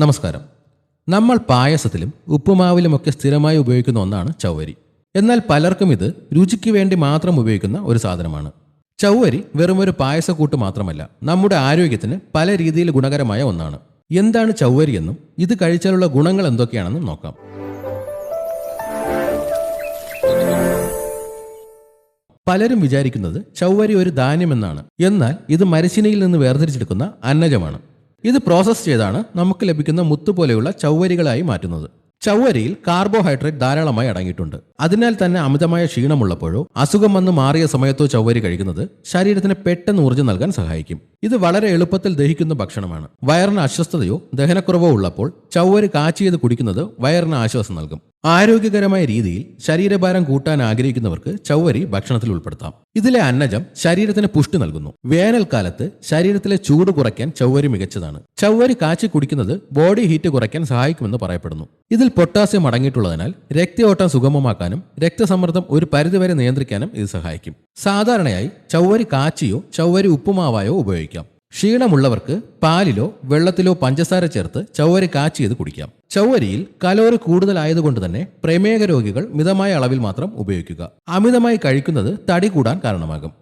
നമസ്കാരം. നമ്മൾ പായസത്തിലും ഉപ്പുമാവിലുമൊക്കെ സ്ഥിരമായി ഉപയോഗിക്കുന്ന ഒന്നാണ് ചൗവരി എന്നാൽ പലർക്കും ഇത് രുചിക്ക് വേണ്ടി മാത്രം ഉപയോഗിക്കുന്ന ഒരു സാധനമാണ്. ചൗവരി വെറും ഒരു പായസക്കൂട്ട് മാത്രമല്ല നമ്മുടെ ആരോഗ്യത്തിന് പല രീതിയിൽ ഗുണകരമായ ഒന്നാണ്. എന്താണ് ചൗവരി എന്നും ഇത് കഴിച്ചാലുള്ള ഗുണങ്ങൾ എന്തൊക്കെയാണെന്നും നോക്കാം. പലരും വിചാരിക്കുന്നത് ചൗവരി ഒരു ധാന്യമെന്നാണ്. എന്നാൽ ഇത് മരച്ചിനയിൽ നിന്ന് വേർതിരിച്ചെടുക്കുന്ന അന്നജമാണ്. ഇത് പ്രോസസ്സ് ചെയ്താണ് നമുക്ക് ലഭിക്കുന്ന മുത്തു പോലെയുള്ള മാറ്റുന്നത്. ചൗവരിയിൽ കാർബോഹൈഡ്രേറ്റ് ധാരാളമായി അടങ്ങിയിട്ടുണ്ട്. അതിനാൽ തന്നെ അമിതമായ ക്ഷീണമുള്ളപ്പോഴോ അസുഖം വന്ന് മാറിയ സമയത്തോ ചൗവരി കഴിക്കുന്നത് ശരീരത്തിന് പെട്ടെന്ന് ഊർജം നൽകാൻ സഹായിക്കും. ഇത് വളരെ എളുപ്പത്തിൽ ദഹിക്കുന്ന ഭക്ഷണമാണ്. വയറിന് അസ്വസ്ഥതയോ ദഹനക്കുറവോ ഉള്ളപ്പോൾ ചൗവരി കാച്ചിയത് കുടിക്കുന്നത് വയറിന് ആശ്വാസം നൽകും. ആരോഗ്യകരമായ രീതിയിൽ ശരീരഭാരം കൂട്ടാൻ ആഗ്രഹിക്കുന്നവർക്ക് ചൗവരി ഭക്ഷണത്തിൽ ഉൾപ്പെടുത്താം. ഇതിലെ അന്നജം ശരീരത്തിന് പുഷ്ടി നൽകുന്നു. വേനൽക്കാലത്ത് ശരീരത്തിലെ ചൂട് കുറയ്ക്കാൻ ചൗവരി മികച്ചതാണ്. ചൗവരി കാച്ചി കുടിക്കുന്നത് ബോഡി ഹീറ്റ് കുറയ്ക്കാൻ സഹായിക്കുമെന്ന് പറയപ്പെടുന്നു. ഇതിൽ പൊട്ടാസ്യം അടങ്ങിയിട്ടുള്ളതിനാൽ രക്തയോട്ടം സുഗമമാക്കാനും രക്തസമ്മർദ്ദം ഒരു പരിധിവരെ നിയന്ത്രിക്കാനും ഇത് സഹായിക്കും. സാധാരണയായി ചൗവരി കാച്ചിയോ ചൗവരി ഉപ്പുമാവായോ ഉപയോഗിക്കാം. ക്ഷീണമുള്ളവർക്ക് പാലിലോ വെള്ളത്തിലോ പഞ്ചസാര ചേർത്ത് ചൗവരി കാച്ചിയത് കുടിക്കാം. ചൗവരിയിൽ കലോറി കൂടുതലായതുകൊണ്ട് തന്നെ പ്രമേഹ രോഗികൾ മിതമായ അളവിൽ മാത്രം ഉപയോഗിക്കുക. അമിതമായി കഴിക്കുന്നത് തടി കൂടാൻ കാരണമാകും.